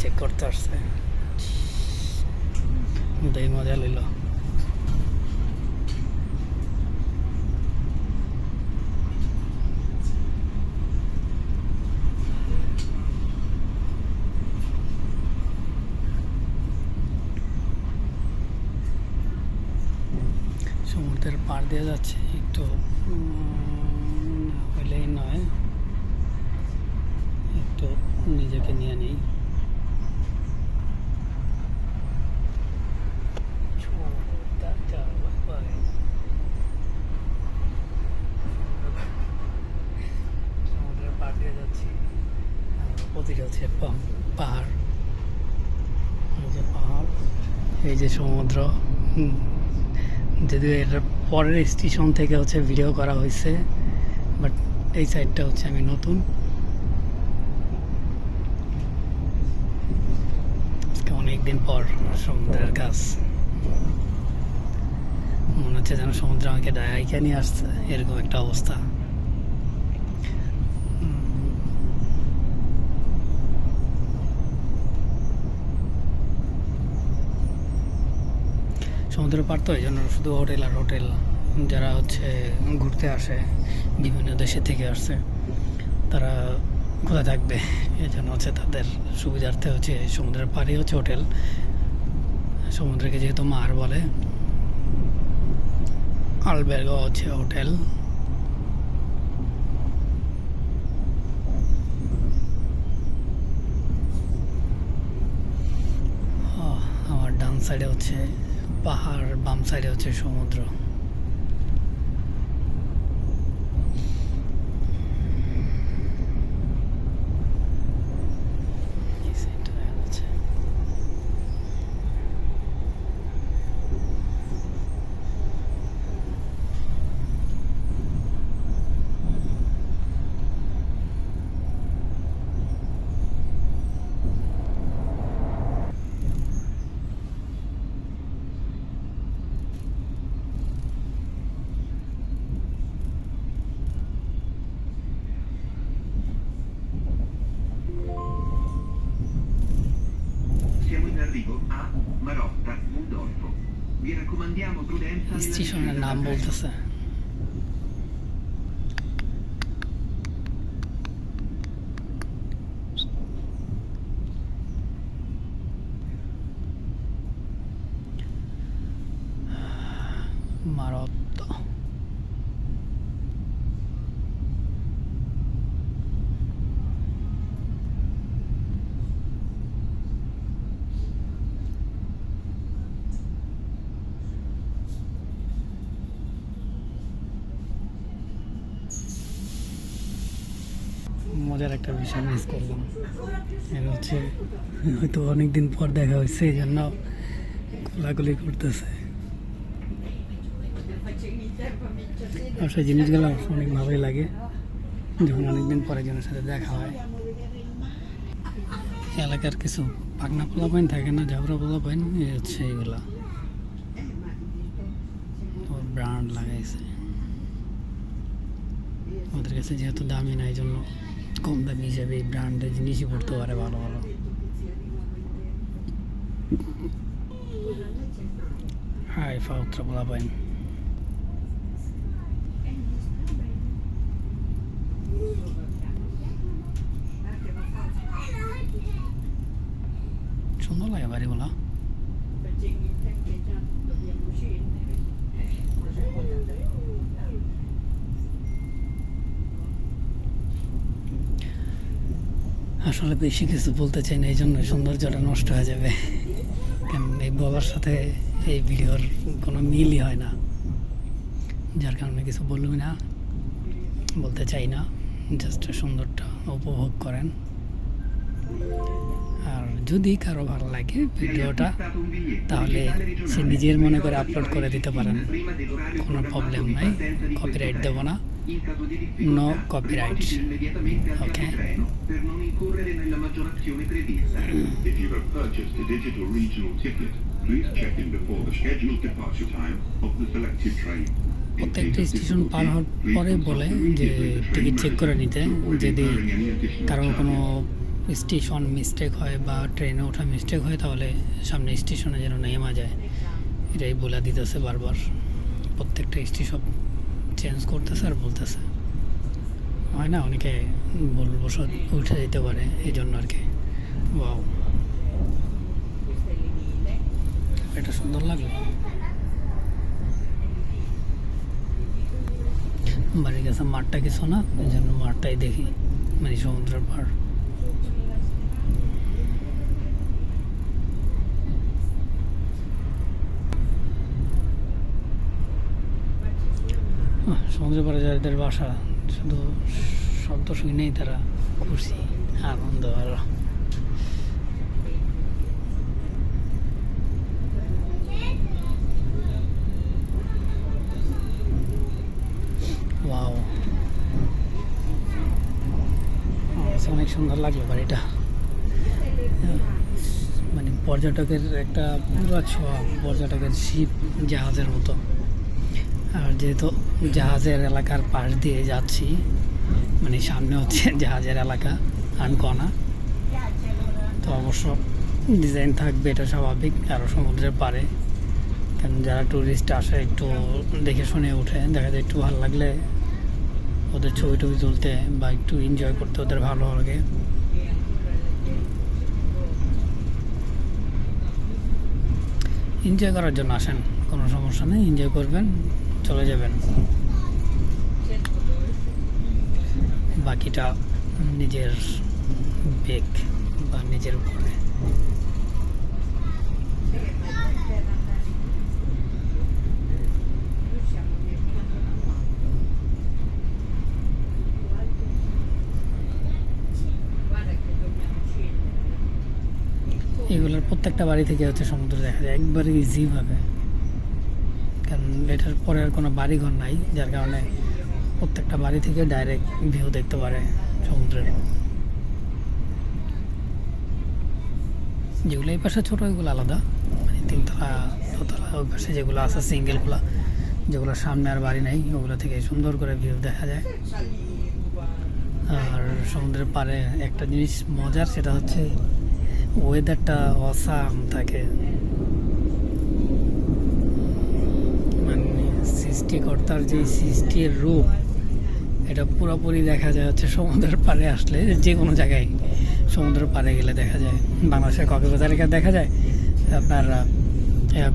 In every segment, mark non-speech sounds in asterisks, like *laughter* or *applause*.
Check করতে আসছে। ওটাই মজা লইল। সমুদ্রের পাড় দিয়ে যাচ্ছে, একটু হইলেই নয়। একটু নিজেকে নিয়ে নিই সমুদ্রের পাড় দিয়ে যাচ্ছি প্রতিটা হচ্ছে পাহাড়। যে পাহাড়, এই যে সমুদ্র। যদিও এটার পরের স্টেশন থেকে হচ্ছে ভিডিও করা হয়েছে বাট এই সাইডটা হচ্ছে আমি নতুন। অনেকদিন পর সমুদ্রের কাছ মনে হচ্ছে যেন সমুদ্র আমাকে ডাইকে নিয়ে আসছে, এরকম একটা অবস্থা। সমুদ্র পার তো এই জন্য শুধু হোটেল আর হোটেল যারা হচ্ছে ঘুরতে আসে, বিভিন্ন দেশে থেকে আসছে, তারা কোথায় থাকবে? এই জন্য হচ্ছে তাদের সুবিধার্থে হচ্ছে সমুদ্রের পাড়ে হচ্ছে হোটেল সমুদ্রকে যেহেতু মার বলে আলবের্গ হচ্ছে হোটেল আমার ডান সাইডে হচ্ছে পাহাড় বাম সাইডে হচ্ছে সমুদ্র। arrivo a Marotta, Mondolfo. Vi raccomandiamo prudenza. İstişonel lan boltası. Marotta. একটা বিষয় মিস করলাম। এটা হচ্ছে হয়তো অনেকদিন পর দেখা হয়েছে, এই জন্য কোলাকুলি করতেছে। আর সেই জিনিসগুলো অনেক ভালোই লাগে, যখন অনেকদিন পরে জনের সাথে দেখা হয়। এলাকার কিছু পাকনা পোলা পাইন থাকে না ঝাবরা পোলা পাইন হচ্ছে এইগুলা। ব্রান্ড লাগাইছে। আমাদের কাছে যেহেতু দামি না এই জন্য কম দামি হিসাবে ব্র্যান্ডের জিনিসই পড়তে পারে ভালো ভালো। হাই ফাউত্রা বলা পাইন সুন্দর লাগে বাড়িগুলো আসলে বেশি কিছু বলতে চাই না, এই জন্য সৌন্দর্যটা নষ্ট হয়ে যাবে। কারণ এই বলার সাথে এই ভিডিওর কোনো মিলই হয় না। যার কারণে কিছু বলবই না, বলতে চাই না। জাস্ট সুন্দরটা উপভোগ করেন। আর যদি কারও ভালো লাগে ভিডিওটা, তাহলে সে নিজের মনে করে আপলোড করে দিতে পারেন। কোনো প্রবলেম নাই কপিরাইট দেব না। নো কপিরাইট ওকে প্রত্যেকটা স্টেশন পার হওয়ার পরে বলে যে টিকিট চেক করে নিতে, যদি কারও কোনো স্টেশন মিস্টেক হয় বা ট্রেনে ওঠা মিস্টেক হয়, তাহলে সামনে স্টেশনে যেন নেমা যায়। এটাই বলে দিতেছে বারবার। প্রত্যেকটা স্টেশন চেঞ্জ করতেছে আর বলতেছে। হয় না, অনেকে ভুলবশ উঠে যেতে পারে এই জন্য আর কি। বাও এটা সুন্দর লাগল। বাড়ির কাছে মাঠটা কিছু না এই জন্য মাঠটাই দেখি মানে সমুদ্রের পাড়। আহ, যাদের বাসা শুধু শব্দ শুনেই তারা খুশি আনন্দ আর। অনেক সুন্দর লাগল বাড়িটা। মানে পর্যটকের একটা পুরো ছোঁয়া পর্যটকের শিপ জাহাজের মতো। আর যেহেতু জাহাজের এলাকার পাশ দিয়ে যাচ্ছি মানে সামনে হচ্ছে *laughs* জাহাজের এলাকা, আনকনা। তো অবশ্য ডিজাইন থাকবে, এটা স্বাভাবিক আরও সমুদ্রের পাড়ে। কারণ যারা ট্যুরিস্ট আসে, একটু দেখে শুনে ওঠে দেখা যায় একটু ভালো লাগলে ওদের ছবি টবি তুলতে বা একটু এনজয় করতে ওদের ভালো লাগে। এনজয় করার জন্য আসেন, কোনো সমস্যা নেই এনজয় করবেন। চলে যাবেন। বাকিটা নিজের বেগ বা নিজের উপরে এগুলোর প্রত্যেকটা বাড়ি থেকে হচ্ছে সমুদ্র দেখা যায়, একবারে ইজিভাবে এটার পরে আর কোনো বাড়িঘর নাই, যার কারণে প্রত্যেকটা বাড়ি থেকে ডাইরেক্ট ভিউ দেখতে পারে সমুদ্রের যেগুলো এই পাশে ছোটো, ওইগুলো আলাদা। মানে তিনতলা, দোতলা, ওই পাশে যেগুলো আছে সিঙ্গেলগুলো যেগুলো সামনে আর বাড়ি নাই, ওগুলো থেকে সুন্দর করে ভিউ দেখা যায়। আর সমুদ্রের পাড়ে একটা জিনিস মজার, সেটা হচ্ছে ওয়েদারটা অসাম থাকে মানে সৃষ্টিকর্তার যে সৃষ্টির রূপ, এটা পুরোপুরি দেখা যায় হচ্ছে সমুদ্রের পাড়ে আসলে, যে কোনো জায়গায় সমুদ্রের পাড়ে গেলে দেখা যায়। বাংলাদেশের কক্সবাজারে দেখা যায়, আপনার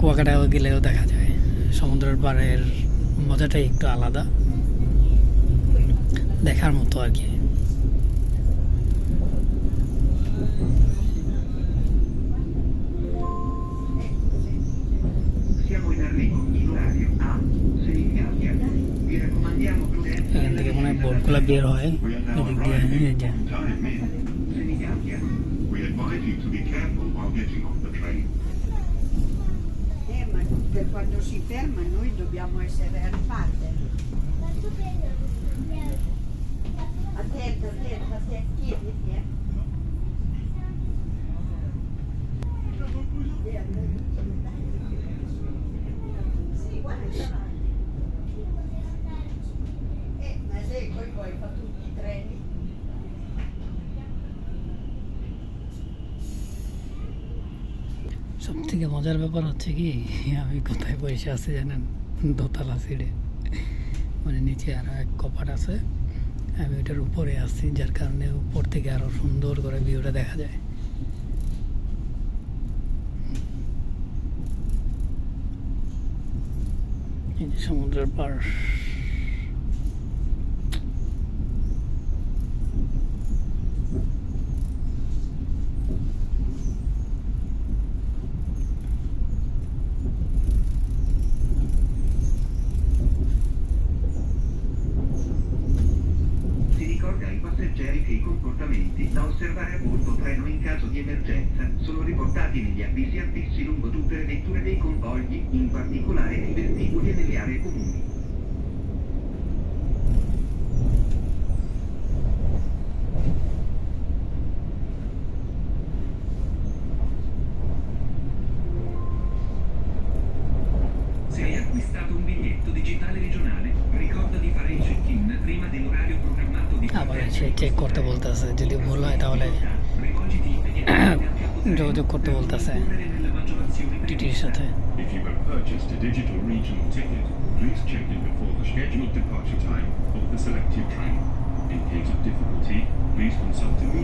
কুয়াকাটাও গেলেও দেখা যায়। সমুদ্রের পাড়ের মজাটাই একটু আলাদা। দেখার মতো আর কি। Getting off the train. Eh, ma per quando si ferma noi dobbiamo essere al parte. Attenta, attenta, attenta, chiediti, eh. Sì, guarda, সব থেকে মজার ব্যাপার হচ্ছে কি, আমি কোথায় বসে আছি জানেন? দোতলা সিঁড়ে মানে নিচে আরও এক কপাট আছে। আমি ওইটার উপরে আছি, যার কারণে উপর থেকে আরও সুন্দর করে ভিউটা দেখা যায়। সমুদ্রের পাড়। Comportamenti da osservare a bordo treno in caso di emergenza sono riportati negli avvisi affissi lungo tutte le vetture dei convogli, in particolare nei vestiboli e nelle aree comuni. Se hai acquistato un biglietto digitale regionale, ricorda di fare il check-in prima dell'orario programmato di আবার সে check করতে বলতেছে যদি ভুল হয় তাহলে যোগাযোগ করতে বলতেছে টিটির সাথে If you have purchased a digital regional ticket, please check in before the scheduled departure time of the selected train. In case of difficulty, please consult immediately